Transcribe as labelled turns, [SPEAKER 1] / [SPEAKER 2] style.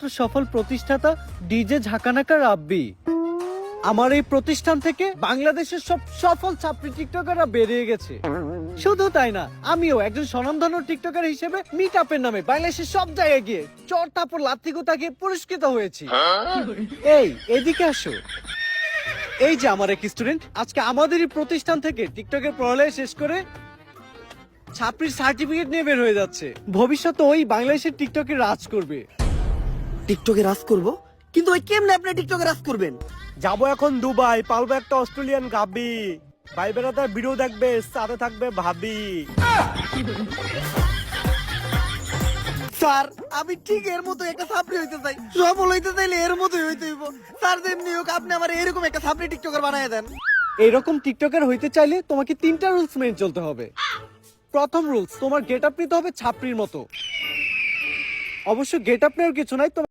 [SPEAKER 1] একমাত্র সফল প্রতিষ্ঠাতা ডিজে ঝাঁকানাকা রাব্বি আমার এই প্রতিষ্ঠান থেকে বাংলাদেশের সব সফল ছাত্রী টিকটকাররা বেরিয়ে গেছে। শুধু তাই না, আমিও একজন স্বনামধন্য টিকটকার হিসেবে মিট আপের নামে বাংলাদেশের সব জায়গায় গিয়ে চর তারপর লাত্তিকোতা গিয়ে পুরস্কৃত হয়েছি। এই, এদিকে আসো। এই যে আমার এক স্টুডেন্ট আজকে আমাদেরই প্রতিষ্ঠান থেকে টিকটকের পড়ালেখা শেষ করে ছাত্রীর সার্টিফিকেট নিয়ে বের হয়ে যাচ্ছে। ভবিষ্যতে ওই বাংলাদেশের টিকটকে রাজ করবে।
[SPEAKER 2] টিকটকে রাজ করব? কিন্তু ওই কেমনে আপনি টিকটকে রাজ করবেন?
[SPEAKER 3] যাব এখন দুবাই পালবো একটা অস্ট্রেলিয়ান গাবি। ভাই বেড়াতার ভিডিও দেখবে সাথে থাকবে ভাবি।
[SPEAKER 2] স্যার আমি ঠিক এর মতো একটা সাপড়ি হইতে চাই। সফল হইতে চাইলে এর মতোই হইতে হইব। স্যার যেমনি হোক আপনি আমার এরকম একটা সাপড়ি টিকটকার বানায় দেন।
[SPEAKER 1] এইরকম টিকটকার হইতে চাইলে তোমাকে তিনটা রুলস মেনে চলতে হবে। প্রথম রুলস তোমার গেট আপ নিতে হবে ছাপড়ির মতো। অবশ্য গেট আপ নেওয়ার কিছু নাই তোমার